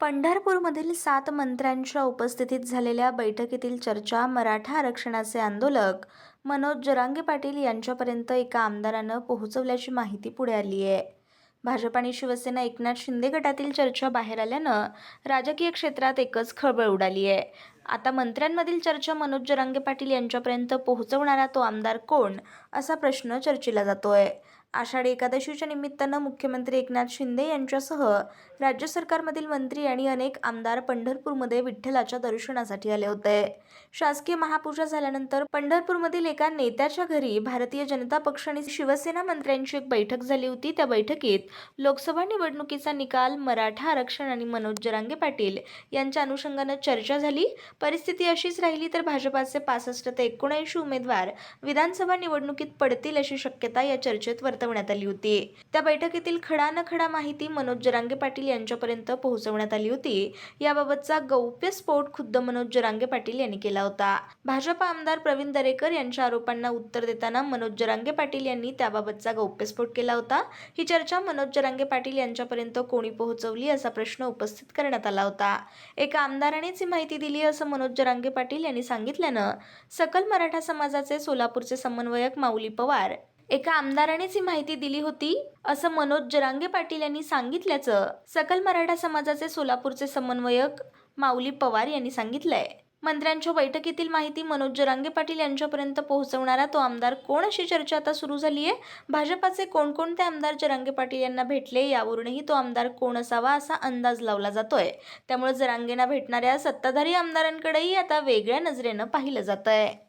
पंढरपूरमधील सात मंत्र्यांच्या उपस्थितीत झालेल्या बैठकीतील चर्चा मराठा आरक्षणाचे आंदोलक मनोज जरांगे पाटील यांच्यापर्यंत एका आमदारानं पोहोचवल्याची माहिती पुढे आली आहे. भाजप आणि शिवसेना एकनाथ शिंदे गटातील चर्चा बाहेर आल्यानं राजकीय क्षेत्रात एकच खळबळ उडाली आहे. आता मंत्र्यांमधील चर्चा मनोज जरांगे पाटील यांच्यापर्यंत पोहोचवणारा तो आमदार कोण असा प्रश्न चर्चेला जातोय. आषाढी एकादशीच्या निमित्तानं मुख्यमंत्री एकनाथ शिंदे यांच्यासह राज्य सरकारमधील मंत्री आणि अनेक आमदार पंढरपूरमध्ये विठ्ठलाच्या दर्शनासाठी आले होते. शासकीय महापूजा झाल्यानंतर पंढरपूरमधील एका नेत्याच्या घरी भारतीय जनता पक्ष आणि शिवसेना मंत्र्यांची एक बैठक झाली होती. त्या बैठकीत लोकसभा निवडणुकीचा निकाल मराठा आरक्षण आणि मनोज जरांगे पाटील यांच्या अनुषंगानं चर्चा झाली. परिस्थिती अशीच राहिली तर भाजपाचे पासष्ट ते एकोणऐंशी उमेदवार विधानसभा निवडणुकीत पडतील अशी शक्यता या चर्चेत वर्तवण्यात आली होती. त्या बैठकीतील खडा न खडा माहिती मनोज जरांगे पाटील यांच्यापर्यंत पोहोचवण्यात आली होती. याबाबतचा गौप्यस्फोट खुद्द मनोज जरांगे पाटील यांनी केला होता. भाजपा आमदार प्रवीण दरेकर यांच्या आरोपांना उत्तर देताना मनोज जरांगे पाटील यांनी त्याबाबतचा गौप्यस्फोट केला होता. ही चर्चा मनोज जरांगे पाटील यांच्यापर्यंत कोणी पोहोचवली असा प्रश्न उपस्थित करण्यात आला होता. एका आमदारानेच ही माहिती दिली असं मनोज जरांगे पाटील यांनी सांगितल्यानं सकल मराठा समाजाचे सोलापूरचे समन्वयक माऊली पवार एका आमदारानेच ही माहिती दिली होती असं मनोज जरांगे पाटील यांनी सांगितल्याचं सकल मराठा समाजाचे सोलापूरचे समन्वयक माऊली पवार यांनी सांगितलंय. मंत्र्यांच्या बैठकीतील माहिती मनोज जरांगे पाटील यांच्यापर्यंत पोहोचवणारा तो आमदार कोण अशी चर्चा आता सुरू झाली आहे भाजपाचे कोणकोणते आमदार जरांगे पाटील यांना भेटले? यावरूनही तो आमदार कोण असावा असा अंदाज लावला जातोय. त्यामुळे जरांगेंना भेटणाऱ्या सत्ताधारी आमदारांकडेही आता वेगळ्या नजरेनं पाहिलं जात आहे